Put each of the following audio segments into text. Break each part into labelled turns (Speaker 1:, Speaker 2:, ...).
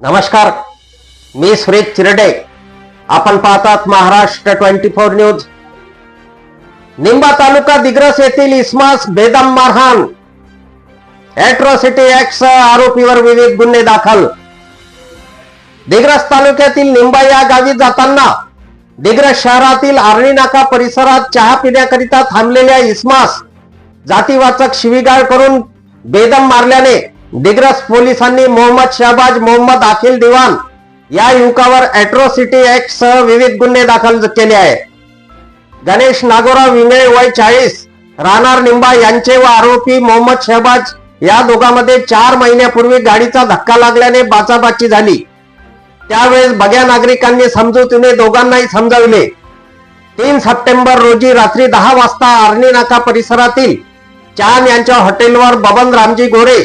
Speaker 1: नमस्कार मी सुरेश चिरडे. आपण पाहतात Maharashtra twenty four news. Nimba तालुका दिग्रस येथील इस्मास बेदम मारहाण. ऍट्रॉसिटी ऍक्ट आरोपीवर विविध गुन्हे दाखल. दिग्रस तालुक्यातील निंबा या गावी जाताना दिग्रस शहरातील आर्णी नाका परिसरात चहा पिण्याकरिता थांबलेल्या इस्मास जातीवाचक शिवीगाळ करून बेदम मारल्याने दिग्रस पोलिसांनी मोहम्मद शहबाज मोहम्मद अखिल दिवान या युवकावर अॅट्रॉसिटी ऍक्ट सह विविध गुन्हे दाखल केले आहे गणेश नागोराव विंगळे वय चाळीस राहणार निंबा यांचे व आरोपी मोहम्मद शहबाज या दोघांमध्ये चार महिन्यापूर्वी गाडीचा धक्का लागल्याने बाचाबाची झाली. त्यावेळेस बघ्या नागरिकांनी समजूतीने दोघांनाही समजावले. तीन सप्टेंबर रोजी रात्री दहा वाजता आर्णी नाका परिसरातील चान यांच्या हॉटेलवर बबन रामजी गोरे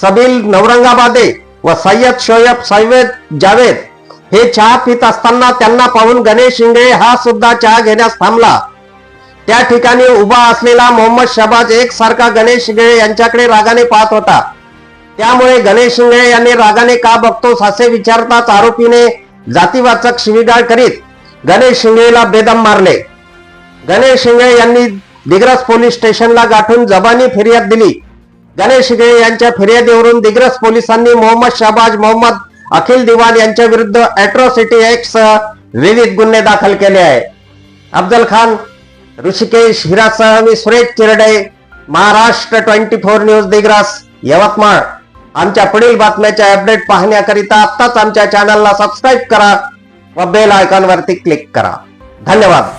Speaker 1: सबील नवरंगाबादे व सय्यद शोयब सैवेद जावेद हे चहा पित असताना त्यांना पाहून गणेश शिंगळे हा सुद्धा चहा घेण्यास थांबला. त्या ठिकाणी उभा असलेला मोहम्मद शबाज एक सारखा गणेश शिंगळे यांच्याकडे रागाने पाहत होता. त्यामुळे गणेश शिंगळे यांनी रागाने का बघतोस असे विचारताच आरोपीने जातीवाचक शिवीगाळ करीत गणेश शिंगळेला बेदम मारले. गणेश शिंगळे यांनी दिग्रस पोलीस स्टेशनला गाठून जबानी फिर्याद दिली. गणेश शिंगळे यांच्या फिर्यादीवरून दिग्रस पोलिसांनी मोहम्मद शहबाज मोहम्मद अखिल दिवान यांच्या विरुद्ध अॅट्रॉसिटी एक्ट सह विविध गुन्हे दाखल केले आहे अफजल खान ऋषिकेश हिरासह मी Suresh Chirade Maharashtra twenty four news Digras Yavatmal. आमच्या पुढील बातम्याच्या अपडेट पाहण्याकरिता आत्ताच आमच्या चॅनलला सबस्क्राईब करा व बेल आयकॉनवरती क्लिक करा. धन्यवाद.